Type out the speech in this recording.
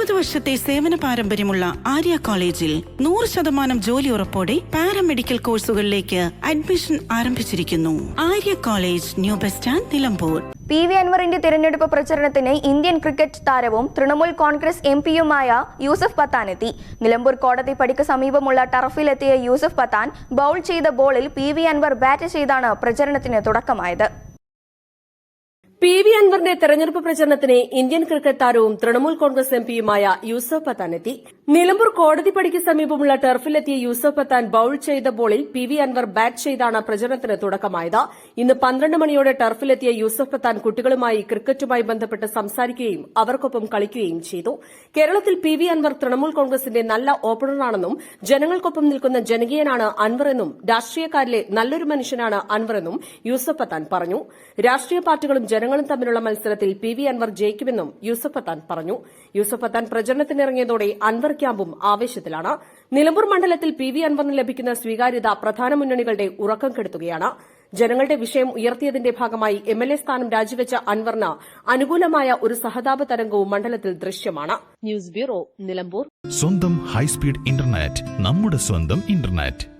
ഇരുപത് വർഷത്തെ സേവന പാരമ്പര്യമുള്ള ആര്യ കോളേജിൽ നൂറ് ശതമാനം ജോലി ഉറപ്പോടെ പാരാമെഡിക്കൽ കോഴ്സുകളിലേക്ക് അഡ്മിഷൻ ആരംഭിച്ചിരിക്കുന്നു. Arya college new bus stand Nilambur. P V അൻവറിന്റെ തിരഞ്ഞെടുപ്പ് പ്രചരണത്തിന് ഇന്ത്യൻ ക്രിക്കറ്റ് താരവും തൃണമൂൽ കോൺഗ്രസ് എം പിയുമായ യൂസഫ് പത്താൻ എത്തി. നിലമ്പൂർ കോടതി പടിക്ക് സമീപമുള്ള ടർഫിലെത്തിയ യൂസഫ് പത്താൻ ബൗൾ ചെയ്ത ബോളിൽ പി വി അൻവർ ബാറ്റ് ചെയ്താണ് പ്രചരണത്തിന് തുടക്കമായത്. പി വി അൻവറിന്റെ തെരഞ്ഞെടുപ്പ് പ്രചരണത്തിന് ഇന്ത്യൻ ക്രിക്കറ്റ് താരവും തൃണമൂൽ കോൺഗ്രസ് എംപിയുമായ യൂസഫ് പത്താൻ എത്തി. നിലമ്പൂർ കോടതി പടിക്ക് സമീപമുള്ള ടർഫിലെത്തിയ യൂസഫ് പത്താൻ ബൌൾ ചെയ്ത ബോളിൽ പി വി അൻവർ ബാറ്റ് ചെയ്താണ് പ്രചരണത്തിന് തുടക്കമായത്. ഇന്ന് പന്ത്രണ്ട് മണിയോടെ ടർഫിലെത്തിയ യൂസഫ് പത്താൻ കുട്ടികളുമായി ക്രിക്കറ്റുമായി ബന്ധപ്പെട്ട് സംസാരിക്കുകയും അവർക്കൊപ്പം കളിക്കുകയും ചെയ്തു. കേരളത്തിൽ പി വി അൻവർ തൃണമൂൽ കോൺഗ്രസിന്റെ നല്ല ഓപ്പണറാണെന്നും ജനങ്ങൾക്കൊപ്പം നിൽക്കുന്ന ജനകീയനാണ് അൻവർ എന്നും രാഷ്ട്രീയക്കാരിലെ നല്ലൊരു മനുഷ്യനാണ് അൻവർ എന്നും യൂസഫ് പത്താൻ പറഞ്ഞു. രാഷ്ട്രീയ പാർട്ടികളും ജനങ്ങളും തമ്മിലുള്ള മത്സരത്തിൽ പി വി അൻവർ ജയിക്കുമെന്നും യൂസഫ് പത്താൻ പറഞ്ഞു. യൂസഫ് പത്താൻ പ്രചരണത്തിനിറങ്ങിയതോടെ അൻവർ ക്യാമ്പും ആവേശത്തിലാണ്. നിലമ്പൂർ മണ്ഡലത്തിൽ പി വി അൻവറിന് ലഭിക്കുന്ന സ്വീകാര്യത പ്രധാന മുന്നണികളുടെ ഉറക്കം കെടുത്തുകയാണ്. ജനങ്ങളുടെ വിഷയം ഉയർത്തിയതിന്റെ ഭാഗമായി എംഎൽഎ സ്ഥാനം രാജിവെച്ച അൻവറിന് അനുകൂലമായ ഒരു സഹതാപ തരംഗവും മണ്ഡലത്തിൽ ദൃശ്യമാണ്. News bureau Nilambur. സ്വന്തം ഹൈസ്പീഡ് ഇന്റർനെറ്റ് നമ്മുടെ സ്വന്തം ഇന്റർനെറ്റ്.